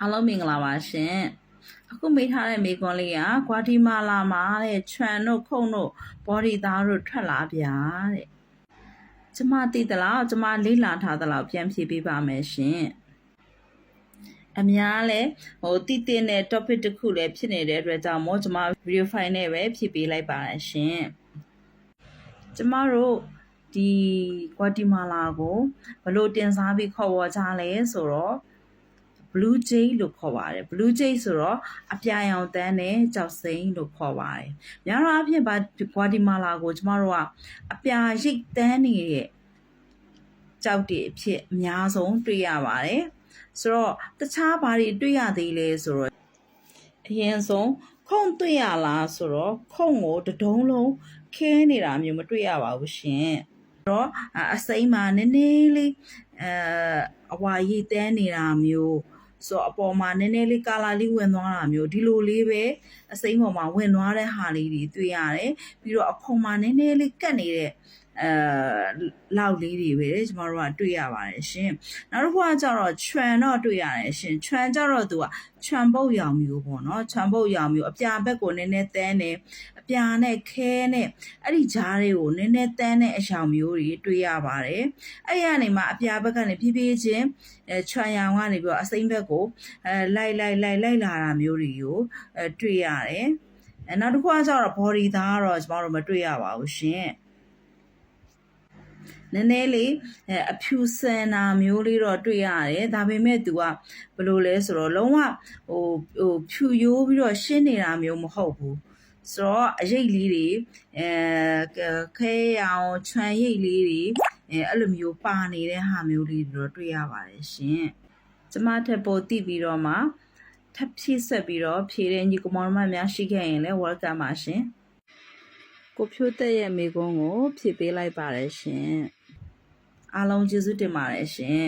အားလုံးမင်္ဂလာပါရှင်အခုမေးထားတဲ့မေးခွန်းလေးကဂွာတီမာလာမှာတဲ့ခြံတို့ခုံတို့ဘော်ဒီသားတို့ထွက်လာဗျာတဲ့ကျမသိသလားကျမလေ့လာထားသလားပြန်ဖြေပေးပါမယ်ရှင်အများလဲဟိုတည်တင်တဲ့ topic တစ်ခုလည်းဖြစ်နေတဲ့အတွက်ကြောင့်မို့ကျမ video file နဲ့ပဲဖြည့်ပေးလိုက်ပါရှင်ကျမတို့ဒီဂွာတီမာလာကိုဘလို့တင်စားပြီးခေါ်ဝေါ်ကြလဲဆိုတော့ blue jay လို့ခေါ်ပါတယ် blue jay ဆိုတော့အပြာရောင်တန်းနဲ့ကြောက်စိမ့်လို့ခေါ်ပါတယ်။များတော့အဖြစ်ပါဂွာတီမာလာကိုကျမတို့ကအပြာရိတ်တန်းနေတဲ့ကြောက်တွေအဖြစ်အများဆုံးတွေ့ရပါတယ်။ဆိုတော့တခြားဘာတွေတွေ့ရသေးလဲဆိုတော့အရင်ဆုံးခုံတွေ့ရလားဆိုတော့ခုံကိုတဒုံးလုံးခဲနေတာမျိုးမတွေ့ရပါဘူးရှင်။တော့အစိမ်းမှာနည်းနည်းလေးအဲအဝါရည်တန်းနေတာမျိုး ဆိုတော့အပေါ်မှာနည်းနည်းလေးကာလာလေးဝင်သွားတာမျိုးဒီလိုလေးပဲအစိမ်းပေါ်မှာဝင်သွားတဲ့ဟာလေးတွေတွေ့ရတယ်ပြီးတော့အခုံမှာနည်းနည်းလေးကတ်နေတဲ့ အဲလောက်လေးတွေပဲကျမတို့ကတွေ့ရပါတယ်ရှင်နောက်တစ်ခုကကျတော့ခြံတော့တွေ့ရတယ်ရှင်ခြံကျတော့သူကခြံပုတ်ရောင်မျိုးပေါ့နော်ခြံပုတ်ရောင်မျိုးအပြာဘက်ကိုနည်းနည်းတန်းတယ်အပြာနဲ့ခဲနဲ့အဲ့ဒီဂျားတွေကိုနည်းနည်းတန်းတဲ့အရောင်မျိုးတွေတွေ့ရပါတယ်အဲ့ရနေမှာအပြာဘက်ကနေဖြည်းဖြည်းချင်းအဲခြံရောင်ကနေပြီးတော့အစိမ့်ဘက်ကိုအဲလိုက်လိုက်လိုက်လိုက်လာတာမျိုးတွေကိုအဲတွေ့ရတယ်အဲနောက်တစ်ခုကကျတော့ body သားကတော့ကျမတို့မတွေ့ရပါဘူးရှင် နည်းနည်းလေးအဖြူစင်နာမျိုးလေးတော့တွေ့ရတယ်ဒါပေမဲ့သူကဘယ်လိုလဲဆိုတော့လုံးဝဟိုဟိုဖြူရိုးပြီးတော့ရှင်းနေတာမျိုးမဟုတ်ဘူးဆိုတော့အရိတ်လေးတွေအဲခဲရောင်ချွန်ရိတ်လေးတွေအဲအဲ့လိုမျိုးပါနေတဲ့ဟာမျိုးလေးတွေတော့တွေ့ရပါတယ်ရှင်ကျမထက်ပိုတိပြီးတော့မှထပ်ဖြည့်ဆက်ပြီးတော့ဖြည့်တဲ့ညီကမောင်မများရှိခဲ့ရင်လည်း welcome ပါရှင်ကိုဖြိုးသက်ရဲ့မိကုန်းကိုဖြည့်ပေးလိုက်ပါတယ်ရှင် အားလုံးကျေးဇူးတင်ပါတယ်ရှင်